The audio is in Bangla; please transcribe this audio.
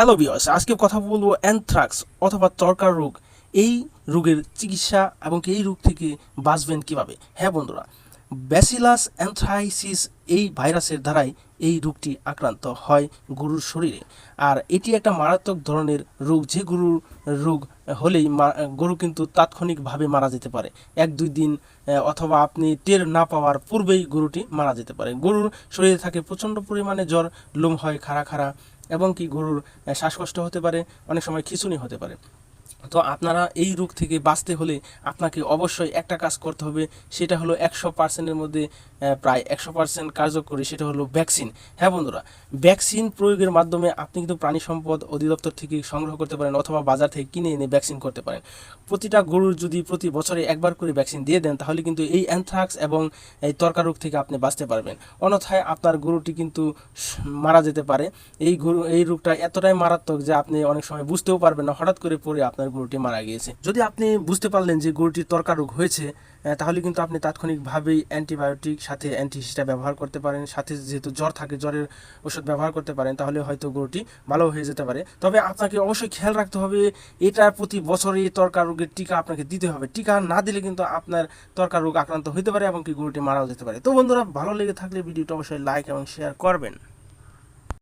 হ্যালো বিয়স আজকে কথা বলব অ্যানথ্রাক্স অথবা চরকার রোগ। এই রোগের চিকিৎসা এবং এই রোগ থেকে বাঁচবেন কীভাবে? হ্যাঁ বন্ধুরা ব্যাসিলাস অ্যানথ্রাইসিস এই ভাইরাসের দ্বারাই এই রোগটি আক্রান্ত হয় গরুর শরীরে। আর এটি একটা মারাত্মক ধরনের রোগ, যে গরুর রোগ হলেই গরু কিন্তু তাৎক্ষণিকভাবে মারা যেতে পারে। এক, দুই দিন অথবা আপনি টের না পাওয়ার পূর্বেই গরুটি মারা যেতে পারে। গরুর শরীরে থাকে প্রচণ্ড পরিমাণে জ্বর, লোম হয়, খাড়া খাড়া, এবং কি গরুর শ্বাসকষ্ট হতে পারে, অনেক সময় খিঁচুনি হতে পারে। তো আপনারা এই রোগ থেকে বাঁচতে হলে আপনাকে অবশ্যই একটা কাজ করতে হবে, সেটা হলো একশো পার্সেন্টের মধ্যে প্রায় একশো পার্সেন্ট কার্যকরী সেটা হলো ভ্যাকসিন হ্যাঁ বন্ধুরা ভ্যাকসিন প্রয়োগের মাধ্যমে আপনি কিন্তু প্রাণী সম্পদ অধিদপ্তর থেকে সংগ্রহ করতে পারেন অথবা বাজার থেকে কিনে এনে ভ্যাকসিন করতে পারেন। প্রতিটা গরুর যদি প্রতি বছরে একবার করে ভ্যাকসিন দিয়ে দেন, তাহলে কিন্তু এই অ্যানথ্রাক্স এবং এই তর্কা রোগ থেকে আপনি বাঁচতে পারবেন। অন্যথায় আপনার গরুটি কিন্তু মারা যেতে পারে। এই গরু, এই রোগটা এতটাই মারাত্মক যে আপনি অনেক সময় বুঝতেও পারবেন না, হঠাৎ করে পরে আপনার গরুটি মারা গিয়েছে। যদি আপনি বুঝতে পারলেন যে গরুটির তর্কা রোগ হয়েছে তাহলে কিন্তু আপনি তাৎক্ষণিকভাবেই অ্যান্টিবায়োটিক সাথে অ্যান্টিহিস্টা ব্যবহার করতে পারেন। সাথে যেহেতু জ্বর থাকে, জ্বরের ওষুধ ব্যবহার করতে পারেন, তাহলে হয়তো গরুটি ভালো হয়ে যেতে পারে। তবে আপনাকে অবশ্যই খেয়াল রাখতে হবে, এটা প্রতি বছরই তর্কা রোগের টিকা আপনাকে দিতে হবে। টিকা না দিলে কিন্তু আপনার তর্কা রোগ আক্রান্ত হতে পারে এবং কি গরুটি মারাও যেতে পারে। তো বন্ধুরা, ভালো লেগে থাকলে ভিডিওটা অবশ্যই লাইক এবং শেয়ার করবেন।